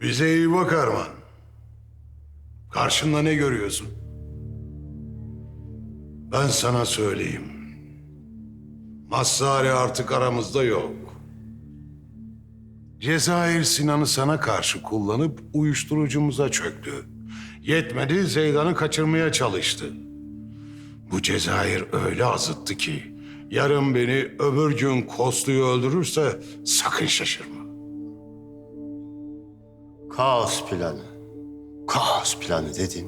Bize iyi bak Erman. Karşında ne görüyorsun? Ben sana söyleyeyim. Massari artık aramızda yok. Cezayir Sinan'ı sana karşı kullanıp uyuşturucumuza çöktü. Yetmedi Zeydan'ı kaçırmaya çalıştı. Bu Cezayir öyle azıttı ki yarın beni öbür gün Koslu'yu öldürürse sakın şaşırma. Kaos planı. Kaos planı dedin.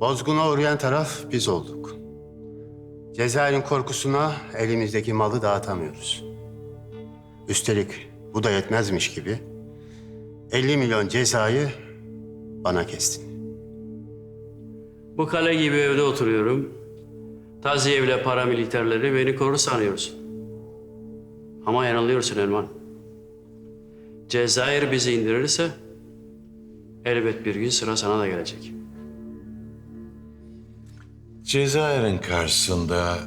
Bozguna uğrayan taraf biz olduk. Cezayir'in korkusuna elimizdeki malı dağıtamıyoruz. Üstelik bu da yetmezmiş gibi 50 milyon cezayı bana kestin. Bu kale gibi evde oturuyorum. Taziyevle paramiliterleri beni korur sanıyorsun. Ama yanılıyorsun Elman. Cezayir bizi indirirse elbet bir gün sıra sana da gelecek. Cezayir'in karşısında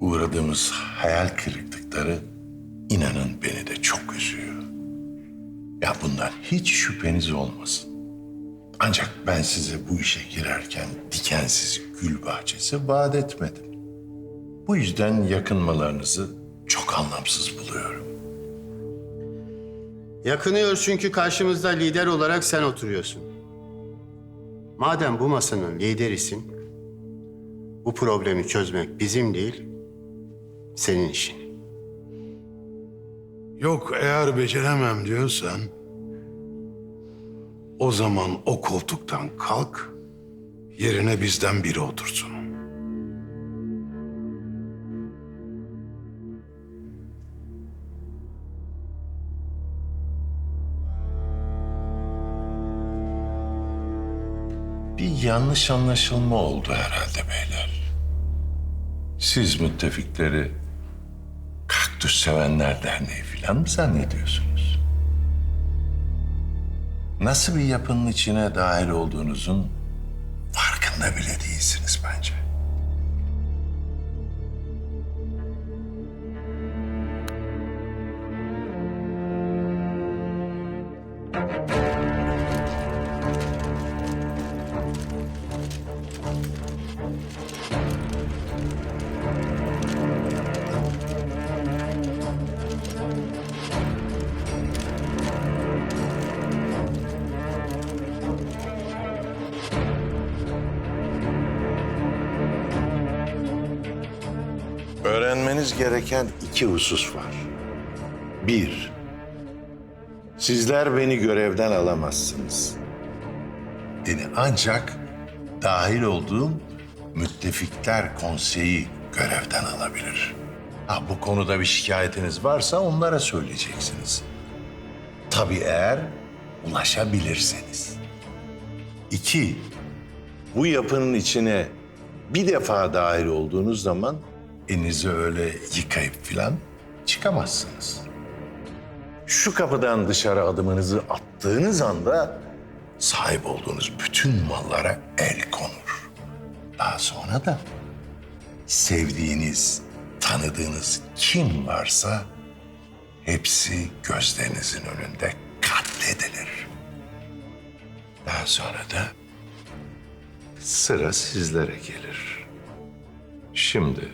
uğradığımız hayal kırıklıkları inanın beni de çok üzüyor. Ya bundan hiç şüpheniz olmasın. Ancak ben size bu işe girerken dikensiz gül bahçesi vaat etmedim. Bu yüzden yakınmalarınızı çok anlamsız buluyorum. Yakınıyor çünkü karşımızda lider olarak sen oturuyorsun. Madem bu masanın liderisin, bu problemi çözmek bizim değil, senin işin. Yok eğer beceremem diyorsan o zaman o koltuktan kalk yerine bizden biri otursun. Bir yanlış anlaşılma oldu herhalde beyler. Siz müttefikleri Kaktüs Sevenler Derneği falan mı zannediyorsunuz? Nasıl bir yapının içine dahil olduğunuzun farkında bile değilsiniz bence. Öğrenmeniz gereken iki husus var. Bir, sizler beni görevden alamazsınız. Beni ancak dahil olduğum müttefikler konseyi görevden alabilir. Ha, bu konuda bir şikayetiniz varsa onlara söyleyeceksiniz. Tabii eğer ulaşabilirseniz. İki, bu yapının içine bir defa dahil olduğunuz zaman elinizi öyle yıkayıp filan çıkamazsınız. Şu kapıdan dışarı adımınızı attığınız anda sahip olduğunuz bütün mallara el konur. Daha sonra da sevdiğiniz, tanıdığınız kim varsa hepsi gözlerinizin önünde katledilir. Daha sonra da sıra sizlere gelir. Şimdi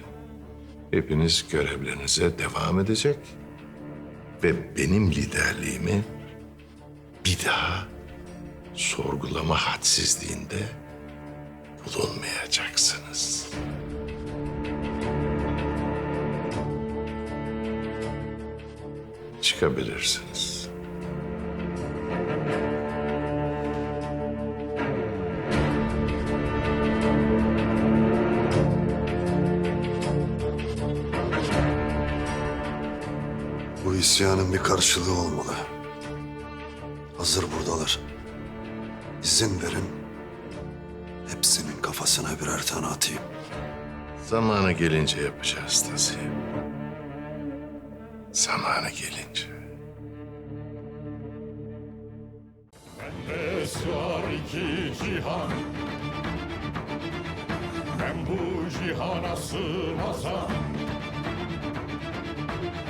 hepiniz görevlerinize devam edecek ve benim liderliğimi bir daha sorgulama hadsizliğinde bulunmayacaksınız. Çıkabilirsiniz. İsyanın bir karşılığı olmalı. Hazır buradalar. İzin verin. Hepsinin kafasına birer tane atayım. Zamanı gelince yapacağız Tazi. Zamanı gelince. Bende sığar iki cihan Ben bu cihana sığmazam